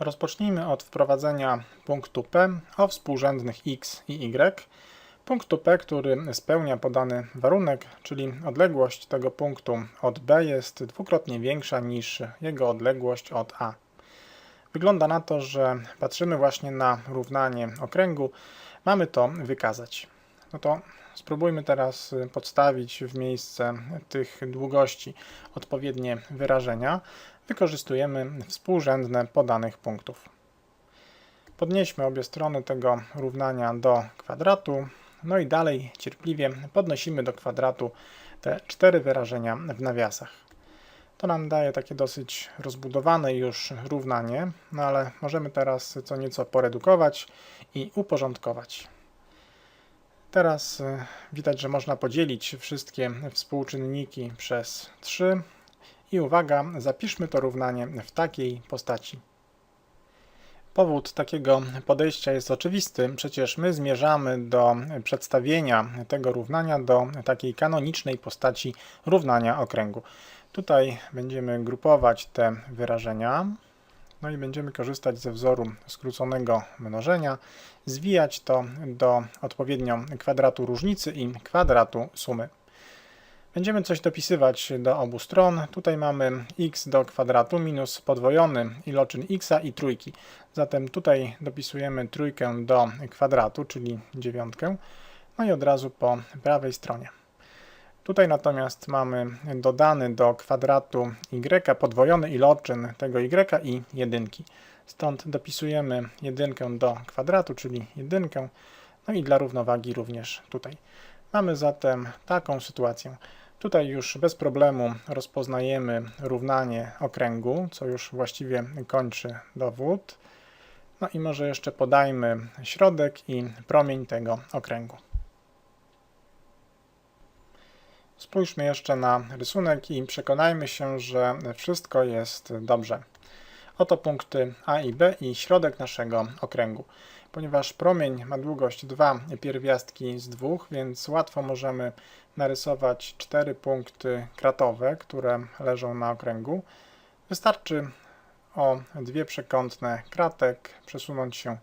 Rozpocznijmy od wprowadzenia punktu P o współrzędnych x i y. Punktu P, który spełnia podany warunek, czyli odległość tego punktu od B jest dwukrotnie większa niż jego odległość od A. Wygląda na to, że patrzymy właśnie na równanie okręgu. Mamy to wykazać. No to spróbujmy teraz podstawić w miejsce tych długości odpowiednie wyrażenia. Wykorzystujemy współrzędne podanych punktów. Podnieśmy obie strony tego równania do kwadratu. No i dalej cierpliwie podnosimy do kwadratu te cztery wyrażenia w nawiasach. To nam daje takie dosyć rozbudowane już równanie, no ale możemy teraz co nieco poredukować i uporządkować. Teraz y, widać, że można podzielić wszystkie współczynniki przez 3 i uwaga, zapiszmy to równanie w takiej postaci. Powód takiego podejścia jest oczywisty, przecież my zmierzamy do przedstawienia tego równania do takiej kanonicznej postaci równania okręgu. Tutaj będziemy grupować te wyrażenia, no i będziemy korzystać ze wzoru skróconego mnożenia, zwijać to do odpowiednio kwadratu różnicy i kwadratu sumy. Będziemy coś dopisywać do obu stron. Tutaj mamy x do kwadratu minus podwojony iloczyn x i trójki. Zatem tutaj dopisujemy trójkę do kwadratu, czyli dziewiątkę. No i od razu po prawej stronie. Tutaj natomiast mamy dodany do kwadratu y podwojony iloczyn tego y i jedynki. Stąd dopisujemy jedynkę do kwadratu, czyli jedynkę. No i dla równowagi również tutaj. Mamy zatem taką sytuację. Tutaj już bez problemu rozpoznajemy równanie okręgu, co już właściwie kończy dowód. No i może jeszcze podajmy środek i promień tego okręgu. Spójrzmy jeszcze na rysunek i przekonajmy się, że wszystko jest dobrze. Oto punkty A i B i środek naszego okręgu. Ponieważ promień ma długość 2 pierwiastki z 2, więc łatwo możemy narysować cztery punkty kratowe, które leżą na okręgu. Wystarczy o dwie przekątne kratek przesunąć się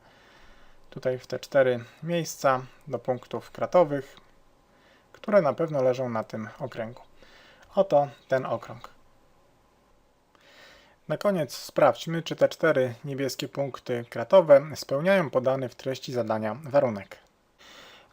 tutaj w te cztery miejsca do punktów kratowych, które na pewno leżą na tym okręgu. Oto ten okrąg. Na koniec sprawdźmy, czy te cztery niebieskie punkty kratowe spełniają podany w treści zadania warunek.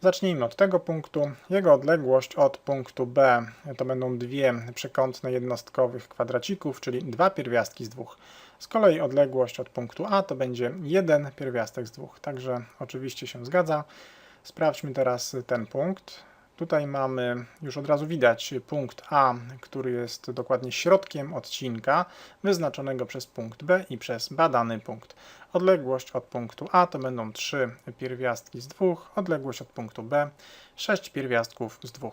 Zacznijmy od tego punktu. Jego odległość od punktu B to będą dwie przekątne jednostkowych kwadracików, czyli dwa pierwiastki z dwóch. Z kolei odległość od punktu A to będzie jeden pierwiastek z dwóch. Także oczywiście się zgadza. Sprawdźmy teraz ten punkt. Tutaj mamy, już od razu widać, punkt A, który jest dokładnie środkiem odcinka wyznaczonego przez punkt B i przez badany punkt. Odległość od punktu A to będą 3 pierwiastki z 2, odległość od punktu B 6 pierwiastków z 2.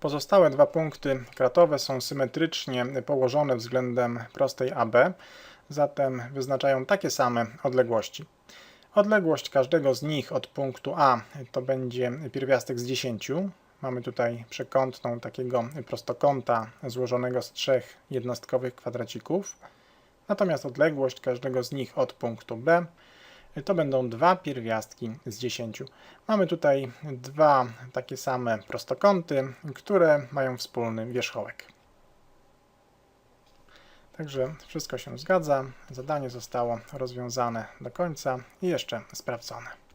Pozostałe dwa punkty kratowe są symetrycznie położone względem prostej AB, zatem wyznaczają takie same odległości. Odległość każdego z nich od punktu A to będzie pierwiastek z 10. Mamy tutaj przekątną takiego prostokąta złożonego z trzech jednostkowych kwadracików. Natomiast odległość każdego z nich od punktu B to będą dwa pierwiastki z 10. Mamy tutaj dwa takie same prostokąty, które mają wspólny wierzchołek. Także wszystko się zgadza. Zadanie zostało rozwiązane do końca i jeszcze sprawdzone.